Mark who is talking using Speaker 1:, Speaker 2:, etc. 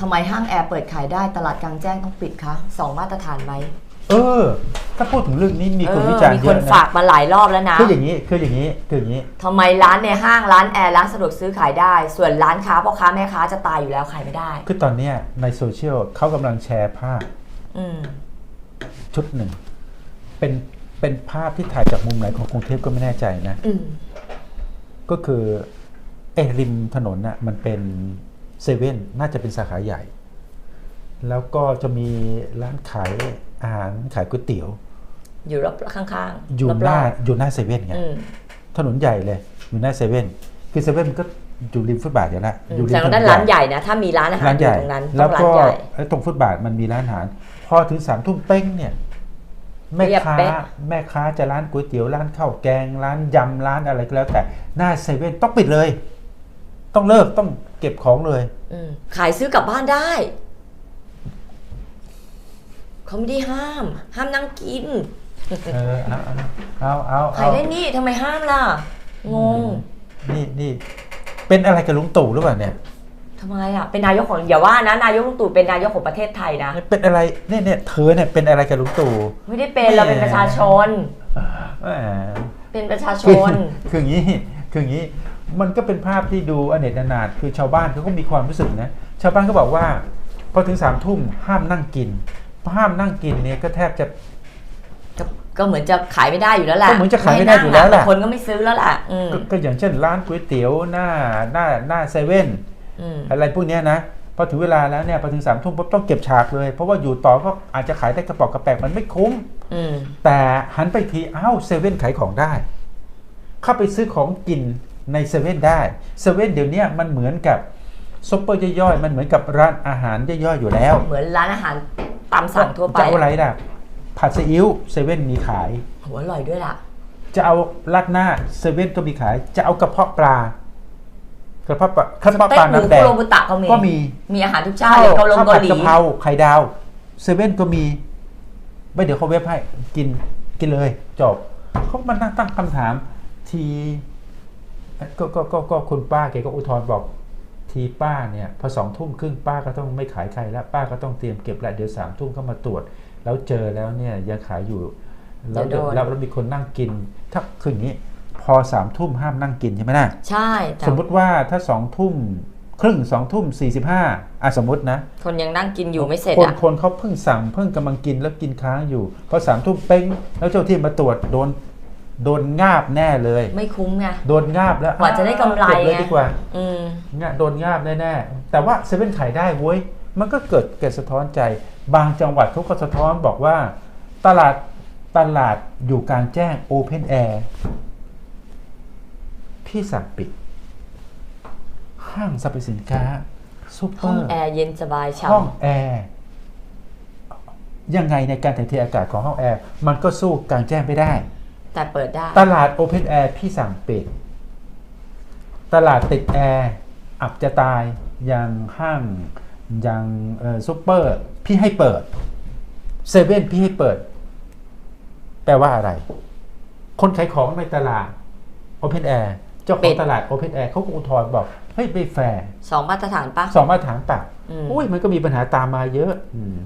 Speaker 1: ทำไมห้างแอร์เปิดขายได้ตลาดกลางแจ้งต้องปิดคะสองมาตรฐานไหม
Speaker 2: เออ ถ้าพูดถึงเรื่องนี้มีคน
Speaker 1: เออ
Speaker 2: วิจารณ์
Speaker 1: มี
Speaker 2: เย
Speaker 1: คน
Speaker 2: อะ
Speaker 1: ฝา
Speaker 2: นะ
Speaker 1: กมาหลายรอบแล้วนะ
Speaker 2: คืออย่างนี้คืออย่างนี้คืออย่างนี้
Speaker 1: ทำไมร้านในห้างร้านแอร์ร้านสะดวกซื้อขายได้ ส่วนร้านค้าพ่อค้าแม่ค้าจะตายอยู่แล้วขายไม่ได้
Speaker 2: คือตอนเนี้ยในโซเชียลเขากำลังแชร์ภาพ
Speaker 1: อืม
Speaker 2: ชุดหนึ่ง เป็นเป็นภาพที่ถ่ายจากมุมไหนของกรุงเทพก็ไม่แน่ใจนะ
Speaker 1: อืม
Speaker 2: ก็คือเอะริมถนนน่ะมันเป็น เซเว่นน่าจะเป็นสาขาใหญ่ แล้วก็จะมีร้านขายอาหารขายก๋วยเตี๋ยว
Speaker 1: อยู่รอบข้างๆ
Speaker 2: อยู่
Speaker 1: รบๆ
Speaker 2: หน้าอยู่หน้าเซเว่นไง
Speaker 1: อืม
Speaker 2: ถนนใหญ่เลยอยู่หน้าเซเว่นคือเซเว่นมันก็อยู่ริมฟุตบาทอยู่แล้วอยู่ริ
Speaker 1: แต่
Speaker 2: มถน
Speaker 1: ด้าน
Speaker 2: น
Speaker 1: ร้าน
Speaker 2: ให
Speaker 1: ให
Speaker 2: ญ่
Speaker 1: ญ่นะถ้ามีร้านอาหาร
Speaker 2: ร้าน
Speaker 1: อ
Speaker 2: ให
Speaker 1: ยู่
Speaker 2: ญ่
Speaker 1: ตรงนั้นต้
Speaker 2: แล้
Speaker 1: อ
Speaker 2: ว
Speaker 1: งร้า
Speaker 2: ก็
Speaker 1: นใหญ่
Speaker 2: ไอ้ตรงฟุตบาทมันมีร้านอาหาร พอถึงสามทุ่มเป้งเนี่ยแม่
Speaker 1: เรียบ
Speaker 2: ค้า
Speaker 1: เป๊ะ
Speaker 2: แม่ค้าจะร้านก๋วยเตี๋ยวร้านข้าวแกง ร้านยำร้านอะไรก็แล้วแต่หน้าเซเว่นต้องปิดเลย ต้องเลิกต้อง เก็บของเลย
Speaker 1: อืมขายซื้อกลับบ้านได้เขาไม่ได้ห้าม ห้ามนั่งกิน
Speaker 2: เออเอาเอาเอา
Speaker 1: ขา
Speaker 2: เอา
Speaker 1: ยได้นี่ทำไมห้ามล่ะงง
Speaker 2: นี่นี่เป็นอะไรกับลุงตู่หรือเปล่าเนี่ย
Speaker 1: ทำไมอะเป็นนายกของอย่าว่านะนายกลุงตู่เป็นนายกของประเทศไทยนะ
Speaker 2: เป็นอะไรเนี่ยเนี่ยเธอเนี่ยเป็นอะไรกับลุงตู่
Speaker 1: ไม่ได้เป็นเราเป็นประชาชน
Speaker 2: แหม
Speaker 1: เป็นประชาช
Speaker 2: คือนคืออย่างนี้คืออย่างนี้ มันก็เป็นภาพที่ดูอเนจอนาถคือชาวบ้านเขาก็มีความรู้สึกนะ ชาวบ้านเขาบอกว่าพอถึงสามทุ่มห้ามนั่งกินพอห้ามนั่งกินเนี่ยก็แทบจะ
Speaker 1: ก็ก็เหมือนจะขายไม่ได้อยู่แล้วแหละ
Speaker 2: ก็เหมือนจะขายไม่ได้อยู่แล้วแหละ
Speaker 1: ต่คนก็ไม่ซื้อแล้วแหละอืม
Speaker 2: ก็ก็อย่างเช่น ร้านก๋วยเตี๋ยวหน้าหน้าหน้าเซเว่น
Speaker 1: อืม
Speaker 2: อะไรพวกเนี้ยนะพอถึงเวลาแล้วเนี่ยพอถึงสามทุ่มปุ๊บต้องเก็บฉากเลย เพราะว่าอยู่ต่อก็อาจจะขายได้กระป๋องกระแปกมันไม่คุ้ม
Speaker 1: อืม
Speaker 2: แต่หันไปทีอ้าวเซเว่นขายของได้ เข้าไปซื้อของกิน ในเซเว่นได้เซเว่นเดี๋ยวเนี้ยมันเหมือนกับซุปเปอร์ย่อยๆมันเหมือนกับร้านอาหารย่อยๆอยู่แล้ว
Speaker 1: เหมือนร้านอาหารตามสั่งทั่วไป
Speaker 2: จะเอาอะไรล่ะผัดซีอิ๊วเซเว่นมีขาย
Speaker 1: หัวอร่อยด้วยล่ะ
Speaker 2: จะเอาราดหน้าเซเว่นก็มีขาย จะเอากระเพาะปลากระเพาะปลากระเพาะ
Speaker 1: เต้
Speaker 2: ปลา
Speaker 1: หมู
Speaker 2: น้ำแด
Speaker 1: คุ
Speaker 2: ง
Speaker 1: โรบุตะก็มี
Speaker 2: ก็มี
Speaker 1: มีอาหารทุกเจ้าเลยเกาหลง
Speaker 2: ข้าว
Speaker 1: เกา
Speaker 2: ผัด
Speaker 1: หลี
Speaker 2: กะเพราไข่ดาวเซเว่นก็มี ไม่เดี๋ยวเขาเว็บให้กินกินเลยจบเขามานั่งตั้งคำถามที ก็ก็ก็ก็คุณป้าแกก็อุทธรณ์บอกทีป้าเนี่ยพอสองทุ่มครึ่งป้าก็ต้องไม่ขายใครแล้วป้าก็ต้องเตรียมเก็บแล้วเดี๋ยวสามทุ่มเข้ามาตรวจ แล้วเจอแล้วเนี่ยยังขายอยู่แล้ว
Speaker 1: เดี๋ยวโดน
Speaker 2: แล้วแล้วมีคนนั่งกิน ถ้าคืออย่างนี้ พอสามทุ่มห้ามนั่งกินใช่ไหมนะ
Speaker 1: ใช่แต่
Speaker 2: สมมุติว่าถ้าสองทุ่มครึ่งสองทุ่มสี่สิบห้าอะสมมตินะ
Speaker 1: คนยังนั่งกินอยู่ไม่เสร็จ
Speaker 2: คน
Speaker 1: อะ
Speaker 2: คนเขาเพิ่งสั่งเพิ่งกำลังกินแล้วกินค้างอยู่พอสามทุ่มเป้งแล้วเจ้าที่มาตรวจโดน โดนงาบแน่เลย
Speaker 1: ไม่คุ้มไง
Speaker 2: โดนงาบแล้ว
Speaker 1: กว่าจะได้กำไร
Speaker 2: เก็บเลย
Speaker 1: ไง
Speaker 2: ดีกว่า
Speaker 1: อืม
Speaker 2: งะโดนงาบแน่ๆ แต่ว่าเซเว่นขายได้เว้ย มันก็เกิดเกิดสะท้อนใจ บางจังหวัดเขาก็สะท้อนบอกว่า ตลาดตลาดอยู่กลางแจ้งโอเพนแอร์พี่สั่งปิด ห้างสรรพสินค้าซูเป
Speaker 1: ห้
Speaker 2: อ
Speaker 1: อง
Speaker 2: ร์
Speaker 1: แอร์เย็นสบายฉ่
Speaker 2: ห้องแอร์ยังไงในการถ่ายเทอากาศของห้องแอร์มันก็สู้กลางแจ้งไม่ได้ำ
Speaker 1: แต่เปิดได้
Speaker 2: ตลาดโอเพนแอร์พี่สั่งปิด ตลาดติดแอร์อับจะตายอย่างห้างอย่างเอ่อซุปเปอร์พี่ให้เปิดเซเว่นพี่ให้เปิด แปลว่าอะไร คนขายของในตลาดโอเพนแอร์เจ้าข
Speaker 1: ปิ
Speaker 2: อง
Speaker 1: ด
Speaker 2: ตลาดโอเพนแอร์เขาก็อุทธรณ์บอก เฮ้ยไม่แฟร์
Speaker 1: สองมาตรฐานปะ
Speaker 2: สองมาตรฐานปรับ
Speaker 1: อืม
Speaker 2: อุ้ยมันก็มีปัญหาตามมาเยอะอืม